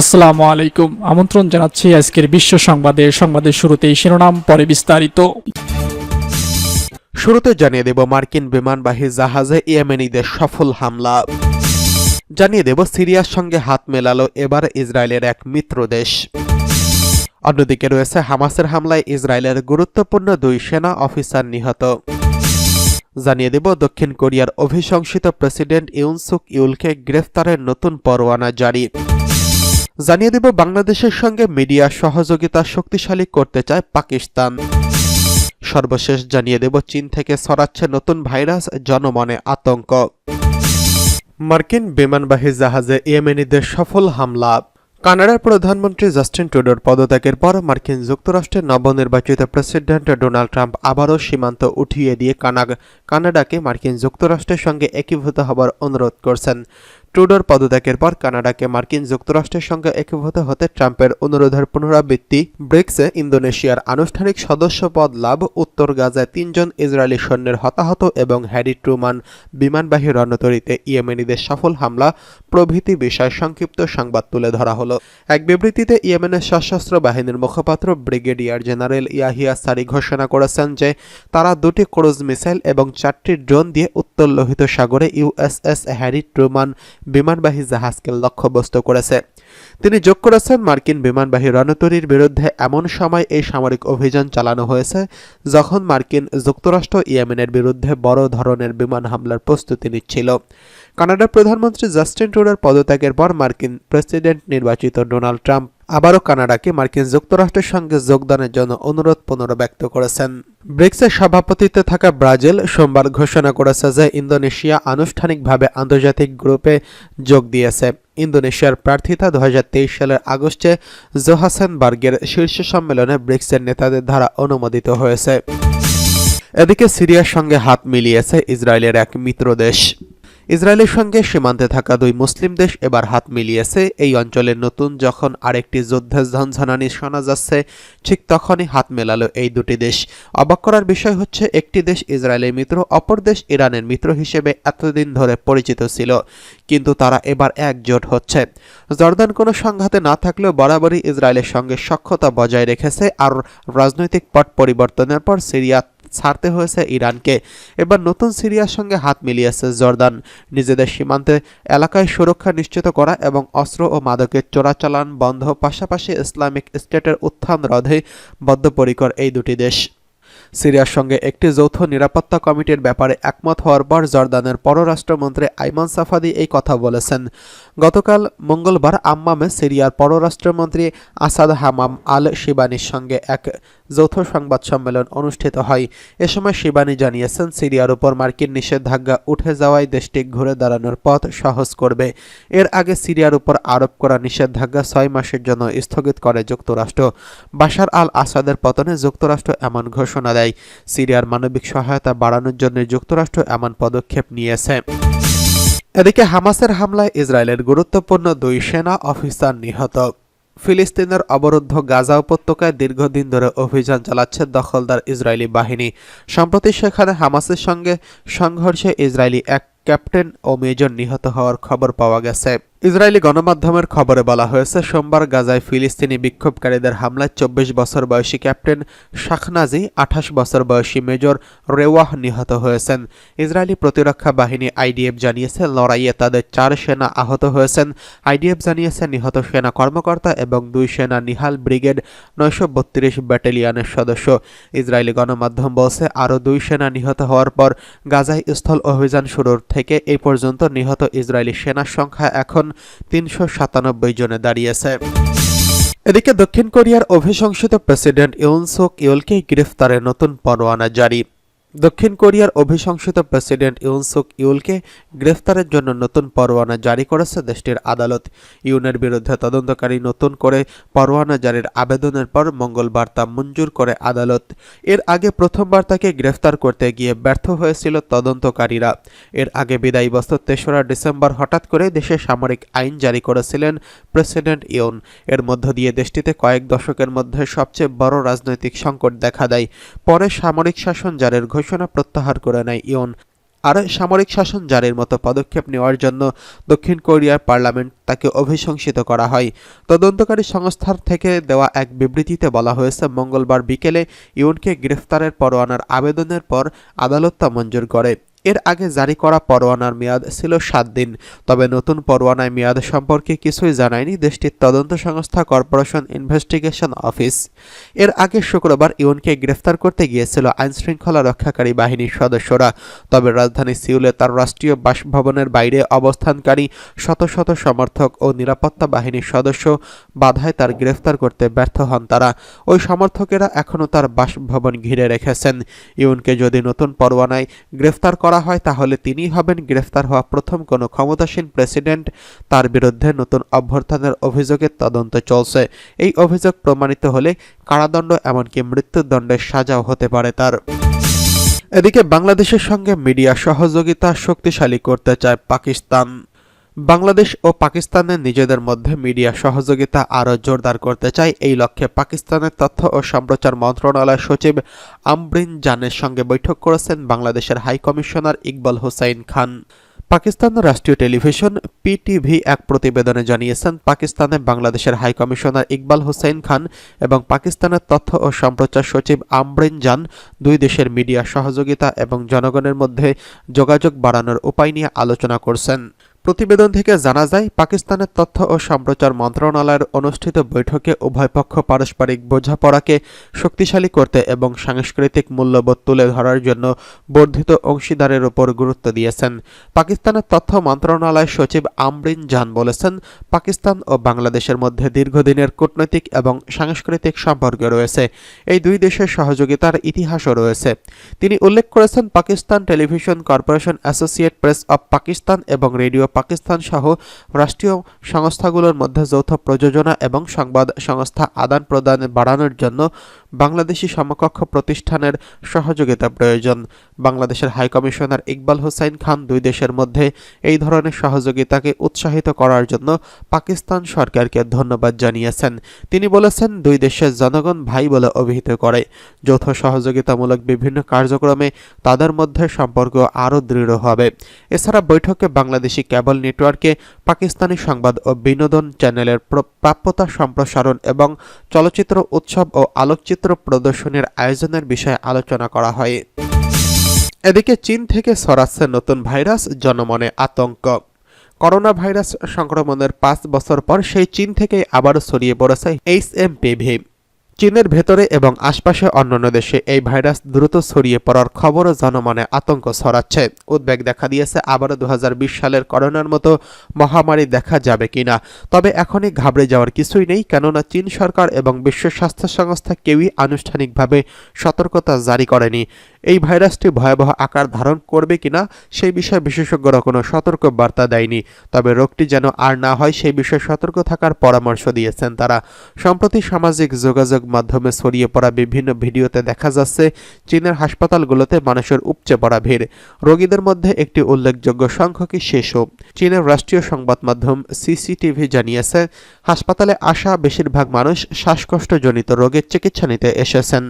আসসালামু আলাইকুম। আমন্ত্রণ জানাচ্ছি আজকের বিশ্ব সংবাদে। সংবাদের শুরুতেই শিরোনাম, পরে বিস্তারিত। শুরুতে জানিয়ে দেব মার্কিন বিমানবাহী জাহাজে ইয়েমেনিদের সফল হামলা। জানিয়ে দেব সিরিয়ার সঙ্গে হাত মেলালো এবার ইসরায়েলের এক মিত্র দেশ। অন্যদিকে রয়েছে হামাসের হামলায় ইসরায়েলের গুরুত্বপূর্ণ দুই সেনা অফিসার নিহত। জানিয়ে দেব দক্ষিণ কোরিয়ার অভিশংসিত প্রেসিডেন্ট ইউনসুক ইউলকে গ্রেফতারের নতুন পরোয়ানা জারি। জানিয়ে দেব বাংলাদেশের সঙ্গে মিডিয়া সহযোগিতা শক্তিশালী করতে চায় পাকিস্তান। সর্বশেষ জানিয়ে দেব, চীন থেকে ছড়াচ্ছে নতুন ভাইরাস, জনমনে আতঙ্ক। মার্কিন বিমানবাহী জাহাজে ইয়েমেনিদের সফল হামলা। কানাডার প্রধানমন্ত্রী জাস্টিন ট্রুডোর পদত্যাগের পর মার্কিন যুক্তরাষ্ট্রের নবনির্বাচিত প্রেসিডেন্ট ডোনাল্ড ট্রাম্প আবারও সীমান্ত উঠিয়ে দিয়ে কানাগ কানাডাকে মার্কিন যুক্তরাষ্ট্রের সঙ্গে একীভূত হবার অনুরোধ করছেন। ট্রুডোর পদত্যাগের পর কানাডাকে মার্কিন যুক্তরাষ্ট্রের সঙ্গে একীভূত হতে ট্রাম্পের অনুরোধের পুনরাবৃত্তি, ব্রিক্সে ইন্দোনেশিয়ার আনুষ্ঠানিক সদস্যপদ লাভ, উত্তর গাজায় তিনজন ইসরায়েলি সৈন্যের হতাহত এবং হ্যারি ট্রুমান বিমানবাহী রণতরীতে ইয়েমেনিদের সফল হামলা, প্রভৃতি বিষয় সংক্ষিপ্ত সংবাদ তুলে ধরা হলো। এক বিবৃতিতে ইয়েমেনের সশস্ত্র বাহিনীর মুখপাত্র ব্রিগেডিয়ার জেনারেল ইয়াহিয়া সারি ঘোষণা করেছেন যে, তারা দুটি ক্রুজ মিসাইল এবং চারটি ড্রোন দিয়ে উত্তর লোহিত সাগরে ইউএসএস হ্যারি ট্রুমান বিমানবাহী জাহাজকে লক্ষ্যবস্তু করেছে। তিনি যোগ করেছেন মার্কিন বিমানবাহী রণতরীর বিরুদ্ধে এমন সময় এই সামরিক অভিযান চালানো হয়েছে, যখন মার্কিন যুক্তরাষ্ট্র ইয়েমেনের বিরুদ্ধে বড় ধরনের বিমান হামলার প্রস্তুতি নিচ্ছিল। কানাডার প্রধানমন্ত্রী জাস্টিন ট্রুডোর পদত্যাগের পর মার্কিন প্রেসিডেন্ট নির্বাচিত ডোনাল্ড ট্রাম্প আবারও কানাডাকে মার্কিন যুক্তরাষ্ট্রের সঙ্গে যোগদানের জন্য অনুরোধ পুনর্ব্যক্ত করেছেন। ব্রিক্সের সভাপতিত্বে থাকা ব্রাজিল সোমবার ঘোষণা করেছে যে ইন্দোনেশিয়া আনুষ্ঠানিকভাবে আন্তর্জাতিক গ্রুপে যোগ দিয়েছে। ইন্দোনেশিয়ার প্রার্থিতা দু সালের আগস্টে জোহাসেনবার্গের শীর্ষ সম্মেলনে ব্রিক্সের নেতাদের দ্বারা অনুমোদিত হয়েছে। এদিকে সিরিয়ার সঙ্গে হাত মিলিয়েছে ইসরায়েলের এক মিত্র দেশ। ইসরায়েলের সঙ্গে সীমান্তে থাকা দুই মুসলিম দেশ এবার হাত মিলিয়েছে। এই অঞ্চলের নতুন যখন আরেকটি যুদ্ধের ঝনঝনানি শোনা যাচ্ছে, ঠিক তখনই হাত মেলালো এই দুটি দেশ। অবাক করার বিষয় হচ্ছে, একটি দেশ ইসরায়েলের মিত্র, অপর দেশ ইরানের মিত্র হিসেবে এতদিন ধরে পরিচিত ছিল, কিন্তু তারা এবার একজোট হচ্ছে। জর্দান কোনো সংঘাতে না থাকলেও বরাবরই ইসরায়েলের সঙ্গে সক্ষতা বজায় রেখেছে, আর রাজনৈতিক পট পরিবর্তনের পর সিরিয়া ছাড়তে হয়েছে ইরানকে। এবার নতুন সিরিয়ার সঙ্গে হাত মিলিয়েছে জর্দান। নিজেদের সীমান্তে এলাকায় সুরক্ষা নিশ্চিত করা এবং অস্ত্র ও মাদকের চোরাচালান বন্ধ, পাশাপাশি ইসলামিক স্টেটের উত্থান রোধে বদ্ধপরিকর এই দুটি দেশ। সিরিয়ার সঙ্গে একটি যৌথ নিরাপত্তা কমিটির ব্যাপারে একমত হওয়ার পর জর্দানের পররাষ্ট্রমন্ত্রী আইমান সাফাদি এই কথা বলেছেন। গতকাল মঙ্গলবার আম্মামে সিরিয়ার পররাষ্ট্রমন্ত্রী আসাদ হামাম আল শিবানির সঙ্গে এক যৌথ সংবাদ সম্মেলন অনুষ্ঠিত হয়। এ সময় শিবানি জানিয়েছেন, সিরিয়ার উপর মার্কিন নিষেধাজ্ঞা উঠে যাওয়ায় দেশটি ঘুরে দাঁড়ানোর পথ সহজ করবে। এর আগে সিরিয়ার উপর আরোপ করা নিষেধাজ্ঞা ছয় মাসের জন্য স্থগিত করে যুক্তরাষ্ট্র। বাশার আল আসাদের পতনে যুক্তরাষ্ট্র এমন ঘোষণা দেয়। সিরিয়ার মানবিক সহায়তা বাড়ানোর জন্য যুক্তরাষ্ট্র এমন পদক্ষেপ নিয়েছে। এদিকে হামাসের হামলায় ইসরায়েলের গুরুত্বপূর্ণ দুই সেনা অফিসার নিহত। ফিলিস্তিনের অবরুদ্ধ গাজা উপত্যকায় দীর্ঘদিন ধরে অভিযান চালাচ্ছে দখলদার ইসরায়েলি বাহিনী। সম্প্রতি সেখানে হামাসের সঙ্গে সংঘর্ষে ইসরায়েলি এক ক্যাপ্টেন ও মেজর নিহত হওয়ার খবর পাওয়া গেছে। ইসরায়েলি গণমাধ্যমের খবরে বলা হয়েছে, সোমবার গাজায় ফিলিস্তিনি বিক্ষোভকারীদের হামলায় চব্বিশ বছর বয়সী ক্যাপ্টেন শাখনাজি, আঠাশ বছর বয়সী মেজর রেওয়াহ নিহত হয়েছেন। ইসরায়েলি প্রতিরক্ষা বাহিনী আইডিএফ জানিয়েছে, লড়াইয়ে তাদের চার সেনা আহত হয়েছেন। আইডিএফ জানিয়েছে, নিহত সেনা কর্মকর্তা এবং দুই সেনা নিহাল ব্রিগেড নয়শো বত্রিশ ব্যাটালিয়নের সদস্য। ইসরায়েলি গণমাধ্যম বলছে, আরও দুই সেনা নিহত হওয়ার পর গাজায় স্থল অভিযান শুরুর থেকে এ পর্যন্ত নিহত ইসরায়েলি সেনার সংখ্যা এখন তিনশো সাতানব্বই জনে দাঁড়িয়েছে। এদিকে দক্ষিণ কোরিয়ার অভিশংসিত প্রেসিডেন্ট ইউনসোক ইউলকে গ্রেফতারের নতুন পরোয়ানা জারি। দক্ষিণ কোরিয়ার অভিশংসিত প্রেসিডেন্ট ইউনসুক ইউলকে গ্রেফতারের জন্য নতুন পরোয়ানা জারি করেছে দেশটির আদালত। ইউনের বিরুদ্ধে তদন্তকারী নতুন করে পরোয়ানা জারির আবেদনের পর মঙ্গলবার তা মঞ্জুর করে আদালত। এর আগে প্রথমবার তাকে গ্রেফতার করতে গিয়ে ব্যর্থ হয়েছিল তদন্তকারীরা। এর আগে বিদায়ী বছর তেসরা ডিসেম্বর হঠাৎ করে দেশে সামরিক আইন জারি করেছিলেন প্রেসিডেন্ট ইউন। এর মধ্য দিয়ে দেশটিতে কয়েক দশকের মধ্যে সবচেয়ে বড় রাজনৈতিক সংকট দেখা দেয়। পরে সামরিক শাসন জারের ঘোষণা প্রত্যাহার করে নেয় ইয়ন আর সামরিক শাসন জারির মতো পদক্ষেপ নেওয়ার জন্য দক্ষিণ কোরিয়ার পার্লামেন্ট তাকে অভিশংসিত করা হয়। তদন্তকারী সংস্থার থেকে দেওয়া এক বিবৃতিতে বলা হয়েছে, মঙ্গলবার বিকেলে ইউনকে গ্রেফতারের পরোয়ানার আবেদনের পর আদালত তা মঞ্জুর করে। এর আগে জারি করা পরোয়ানার মেয়াদ ছিল সাত দিন। তবে নতুন পরোয়ানায় মেয়াদ সম্পর্কে কিছুই জানায়নি দেশটির তদন্ত সংস্থা কর্পোরেশন ইনভেস্টিগেশন অফিস। এর আগে শুক্রবার ইউনকে গ্রেফতার করতে গিয়েছিল আইনশৃঙ্খলা রক্ষাকারী বাহিনীর সদস্যরা। তবে রাজধানী সিউলে তার রাষ্ট্রীয় বাসভবনের বাইরে অবস্থানকারী শত শত সমর্থক ও নিরাপত্তা বাহিনীর সদস্য বাধায় তার গ্রেফতার করতে ব্যর্থ হন তারা। ওই সমর্থকেরা এখনও তার বাসভবন ঘিরে রেখেছেন। ইউনকে যদি নতুন পরোয়ানায় গ্রেফতার করা হয়, তাহলে তিনিই হবেন গ্রেফতার হওয়া প্রথম কোনো ক্ষমতাসীন প্রেসিডেন্ট। তার বিরুদ্ধে নতুন অভ্যর্থনের অভিযোগের তদন্ত চলছে। এই অভিযোগ প্রমাণিত হলে কারাদণ্ড এমনকি মৃত্যুদণ্ডের সাজাও হতে পারে তার। এদিকে বাংলাদেশের সঙ্গে মিডিয়া সহযোগিতা শক্তিশালী করতে চায় পাকিস্তান। বাংলাদেশ ও পাকিস্তানের নিজেদের মধ্যে মিডিয়া সহযোগিতা আরও জোরদার করতে চায় এই লক্ষ্যে পাকিস্তানের তথ্য ও সম্প্রচার মন্ত্রণালয় সচিব আমরিন জানের সঙ্গে বৈঠক করেছেন বাংলাদেশের হাই কমিশনার ইকবাল হোসাইন খান। পাকিস্তানের রাষ্ট্রীয় টেলিভিশন পিটিভি এক প্রতিবেদনে জানিয়েছেন, পাকিস্তানে বাংলাদেশের হাই কমিশনার ইকবাল হোসেন খান এবং পাকিস্তানের তথ্য ও সম্প্রচার সচিব আমরিন জান দুই দেশের মিডিয়া সহযোগিতা এবং জনগণের মধ্যে যোগাযোগ বাড়ানোর উপায় নিয়ে আলোচনা করছেন। প্রতিবেদন থেকে জানা যায়, পাকিস্তানের তথ্য ও সম্প্রচার মন্ত্রণালয়ের অনুষ্ঠিত বৈঠকে উভয় পক্ষ পারস্পরিক বোঝাপড়াকে শক্তিশালী করতে এবং সাংস্কৃতিক মূল্যবোধ তুলে ধরার জন্য বর্ধিত অংশীদারের উপর গুরুত্ব দিয়েছেন। পাকিস্তানের তথ্য মন্ত্রণালয় সচিব আমরিন জান বলেছেন, পাকিস্তান ও বাংলাদেশের মধ্যে দীর্ঘদিনের কূটনৈতিক এবং সাংস্কৃতিক সম্পর্ক রয়েছে। এই দুই দেশের সহযোগিতার ইতিহাসও রয়েছে। তিনি উল্লেখ করেছেন, Pakistan television corporation associate press of Pakistan এবং রেডিও পাকিস্তান সহ রাষ্ট্রীয় সংস্থাগুলোর মধ্যে যৌথ প্রযোজনা এবং সংবাদ সংস্থা আদান প্রদান বাড়ানোর জন্য বাংলাদেশি সমকক্ষ প্রতিষ্ঠানের সহযোগিতা প্রয়োজন। বাংলাদেশের হাইকমিশনার ইকবাল হোসাইন খান দুই দেশের মধ্যে এই ধরনের সহযোগিতাকে উৎসাহিত করার জন্য পাকিস্তান সরকারকে ধন্যবাদ জানিয়েছেন। তিনি বলেছেন, দুই দেশের জনগণ ভাই বলে অভিহিত করে। যৌথ সহযোগিতামূলক বিভিন্ন কার্যক্রমে তাদের মধ্যে সম্পর্ক আরও দৃঢ় হবে। এছাড়া বৈঠকে বাংলাদেশি কেবল নেটওয়ার্কে পাকিস্তানি সংবাদ ও বিনোদন চ্যানেলের প্রাপ্যতা সম্প্রসারণ এবং চলচ্চিত্র উৎসব ও আলোকচিত্র প্রদর্শনীর আয়োজনের বিষয়ে আলোচনা করা হয়। এদিকে চীন থেকে সরাচ্ছে নতুন ভাইরাস, জনমনে আতঙ্ক। করোনা ভাইরাস সংক্রমণের পাঁচ বছর পর সেই চীন থেকে আবারও ছড়িয়ে পড়েছে এইচ এম চীনের ভেতরে এবং আশপাশে অন্যান্য দেশে এই ভাইরাস দ্রুত ছড়িয়ে পড়ার খবরও জনমনে আতঙ্ক ছড়াচ্ছে। উদ্বেগ দেখা দিয়েছে আবারও দু হাজার বিশ সালের করোনার মতো মহামারী দেখা যাবে কিনা। তবে এখনই ঘাবড়ে যাওয়ার কিছুই নেই, কেননা চীন সরকার এবং বিশ্ব স্বাস্থ্য সংস্থা কেউই আনুষ্ঠানিকভাবে সতর্কতা জারি করেনি। এই ভাইরাসটি ভয়াবহ আকার ধারণ করবে কিনা সেই বিষয়ে বিশেষজ্ঞরা কোনো সতর্ক বার্তা দেয়নি। তবে রোগটি যেন আর না হয় সেই বিষয়ে সতর্ক থাকার পরামর্শ দিয়েছেন তারা। সম্প্রতি সামাজিক যোগাযোগ মাধ্যমে ছড়িয়ে পড়া বিভিন্ন ভিডিওতে দেখা যাচ্ছে, চীনের হাসপাতালগুলোতে মানুষের উপচে পড়া ভিড়। রোগীদের মধ্যে একটি উল্লেখযোগ্য সংখ্যকই শিশু। চীনের রাষ্ট্রীয় সংবাদ মাধ্যম সিসিটিভি জানিয়েছে, হাসপাতালে আসা বেশিরভাগ মানুষ শ্বাসকষ্টজনিত রোগের চিকিৎসা নিতে এসেছেন।